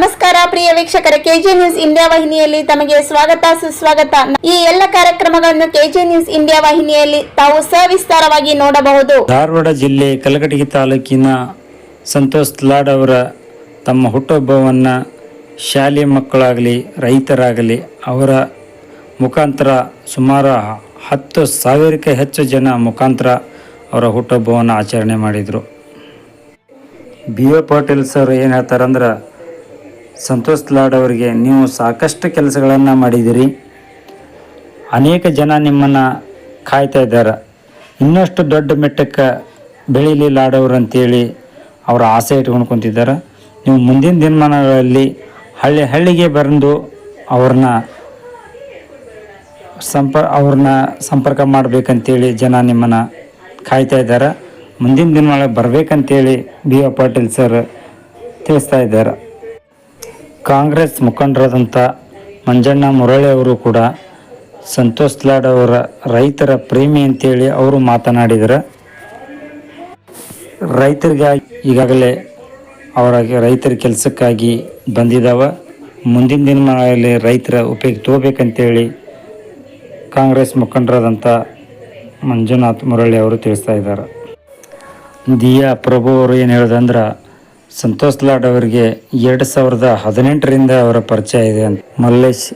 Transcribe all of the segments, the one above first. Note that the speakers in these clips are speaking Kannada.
ನಮಸ್ಕಾರ ಪ್ರಿಯ ವೀಕ್ಷಕರ, ಕೆಜಿ ನ್ಯೂಸ್ ಇಂಡಿಯಾ ವಾಹಿನಿಯಲ್ಲಿ ತಮಗೆ ಸ್ವಾಗತ, ಸುಸ್ವಾಗತ. ಈ ಎಲ್ಲ ಕಾರ್ಯಕ್ರಮಗಳನ್ನು ಕೆಜಿ ನ್ಯೂಸ್ ಇಂಡಿಯಾ ವಾಹಿನಿಯಲ್ಲಿ ತಾವು ಸವಿಸ್ತಾರವಾಗಿ ನೋಡಬಹುದು. ಧಾರವಾಡ ಜಿಲ್ಲೆ ಕಲಘಟಗಿ ತಾಲೂಕಿನ ಸಂತೋಷ್ ಲಾಡ್ ಅವರ ತಮ್ಮ ಹುಟ್ಟುಹಬ್ಬವನ್ನು ಶಾಲೆ ಮಕ್ಕಳಾಗಲಿ, ರೈತರಾಗಲಿ, ಅವರ ಮುಖಾಂತರ ಸುಮಾರು ಹತ್ತು ಸಾವಿರಕ್ಕೆ ಹೆಚ್ಚು ಜನ ಮುಖಾಂತರ ಅವರ ಹುಟ್ಟುಹಬ್ಬವನ್ನು ಆಚರಣೆ ಮಾಡಿದರು. ಬಿ ಎ ಪಾಟೀಲ್ ಸರ್ ಏನು ಹೇಳ್ತಾರಂದ್ರೆ ಸಂತೋಷ್ ಲಾಡ್ ಅವರಿಗೆ ನೀವು ಸಾಕಷ್ಟು ಕೆಲಸಗಳನ್ನು ಮಾಡಿದಿರಿ ಅನೇಕ ಜನ ನಿಮ್ಮನ್ನು ಕಾಯ್ತಾ ಇದ್ದಾರೆ. ಇನ್ನಷ್ಟು ದೊಡ್ಡ ಮಟ್ಟಕ್ಕೆ ಬೆಳೀಲಿ ಲಾಡವ್ರು ಅಂತೇಳಿ ಅವರ ಆಸೆ ಇಟ್ಕೊಂಡು ಕುಂತಿದ್ದಾರೆ. ನೀವು ಮುಂದಿನ ದಿನಮಾನಗಳಲ್ಲಿ ಹಳ್ಳಿ ಹಳ್ಳಿಗೆ ಬಂದು ಅವ್ರನ್ನ ಸಂಪ ಅವ್ರನ್ನ ಸಂಪರ್ಕ ಮಾಡಬೇಕಂತೇಳಿ ಜನ ನಿಮ್ಮನ್ನು ಕಾಯ್ತಾ ಇದ್ದಾರೆ. ಮುಂದಿನ ದಿನಮಾನ ಬರಬೇಕಂತೇಳಿ ಬಿ ಎ ಪಾಟೀಲ್ ಸರ್ ತಿಳಿಸ್ತಾ ಇದ್ದಾರೆ. ಕಾಂಗ್ರೆಸ್ ಮುಖಂಡರಾದಂಥ ಮಂಜಣ್ಣ ಮುರಳಿ ಅವರು ಕೂಡ ಸಂತೋಷ್ ಲಾಡ್ ಅವರ ರೈತರ ಪ್ರೇಮಿ ಅಂತೇಳಿ ಅವರು ಮಾತನಾಡಿದರು. ರೈತರಿಗಾಗಿ ಈಗಾಗಲೇ ಅವರ ರೈತರ ಕೆಲಸಕ್ಕಾಗಿ ಬಂದಿದ್ದಾವ ಮುಂದಿನ ದಿನಗಳಲ್ಲಿ ರೈತರ ಉಪಯೋಗ ತಗೋಬೇಕಂತೇಳಿ ಕಾಂಗ್ರೆಸ್ ಮುಖಂಡರಾದಂಥ ಮಂಜುನಾಥ್ ಮುರಳಿ ಅವರು ತಿಳಿಸ್ತಾ ಇದ್ದಾರೆ. ದಿಯಾ ಪ್ರಭು ಅವರು ಏನು ಹೇಳೋದಂದ್ರೆ ಸಂತೋಷ್ ಲಾಡ್ ಅವರಿಗೆ ಎರಡು ಸಾವಿರದ ಹದಿನೆಂಟರಿಂದ ಅವರ ಪರಿಚಯ ಇದೆ ಅಂತ. ಮಲ್ಲೇಶ್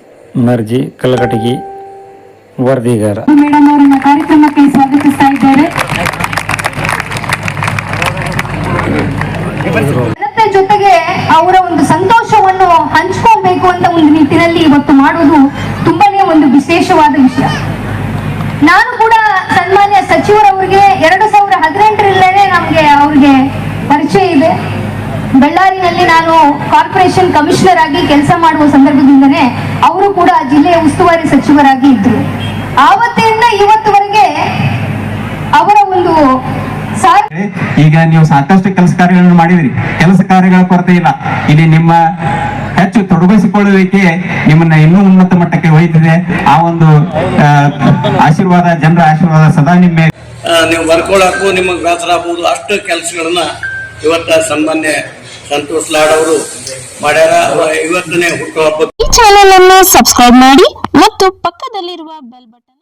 ಮರ್ಜಿ, ಕಲಘಟಗಿ ವರದಿಗಾರ ಕಾರ್ಯಕ್ರಮಕ್ಕೆ ಜೊತೆಗೆ ಅವರ ಒಂದು ಸಂತೋಷವನ್ನು ಹಂಚ್ಕೊಬೇಕು ಅಂತ ಒಂದು ನಿಟ್ಟಿನಲ್ಲಿ ಇವತ್ತು ಮಾಡುವುದು ತುಂಬಾನೇ ಒಂದು ವಿಶೇಷವಾದ ವಿಷಯ. ನಾನು ಕೂಡ ಸನ್ಮಾನ್ಯ ಸಚಿವರವರಿಗೆ ಎರಡು ಸಾವಿರ ಹದಿನೆಂಟರಲ್ಲೇ ನಮಗೆ ಬಳ್ಳಾರಿನಲ್ಲಿ ನಾನು ಕಾರ್ಪೊರೇಷನ್ ಕಮಿಷನರ್ ಆಗಿ ಕೆಲಸ ಮಾಡುವ ಸಂದರ್ಭದಿಂದನೇ ಅವರು ಕೂಡ ಜಿಲ್ಲೆಯ ಉಸ್ತುವಾರಿ ಸಚಿವರಾಗಿ ಇದ್ರು. ಆವತ್ತಿನಿಂದ ಇವತ್ತುವರೆಗೆ ಅವರ ಒಂದು ಸಾರ್ ಈಗ ನೀವು ಸಾಕಷ್ಟು ಕೆಲಸ ಕಾರ್ಯಗಳನ್ನು ಮಾಡಿದಿರಿ. ಕೆಲಸ ಕಾರ್ಯಗಳ ಕೊರತೆ ಇಲ್ಲ. ಇಲ್ಲಿ ನಿಮ್ಮ ಹೆಚ್ಚು ತೊಡಗಿಸಿಕೊಳ್ಳುವಿಕೆ ನಿಮ್ಮನ್ನ ಇನ್ನೂ ಉನ್ನತ ಮಟ್ಟಕ್ಕೆ ಒಯ್ದಿದೆ. ಆ ಒಂದು ಆಶೀರ್ವಾದ ಜನರ ಆಶೀರ್ವಾದ ಸದಾ ನಿಮ್ಮ ನೀವು ಬರ್ಕೊಳಕ್ಕೂ ನಿಮಗೆ ಬೇಸರ ಆಗ್ಬೋದು ಅಷ್ಟು ಕೆಲಸಗಳನ್ನ ಇವತ್ತ ಸನ್ಮಾನ್ಯ ಸಂತೋಷ್ ಲಾಡ್ ಅವರು ಮಾಡ್ಯಾರ ಇವತ್ತನೇ ಹುಟ್ಟುಹಬ್ಬ ಈ ಚಾನೆಲ್ ಅನ್ನು ಸಬ್ಸ್ಕ್ರೈಬ್ ಮಾಡಿ ಮತ್ತು ಪಕ್ಕದಲ್ಲಿರುವ ಬೆಲ್ ಬಟನ್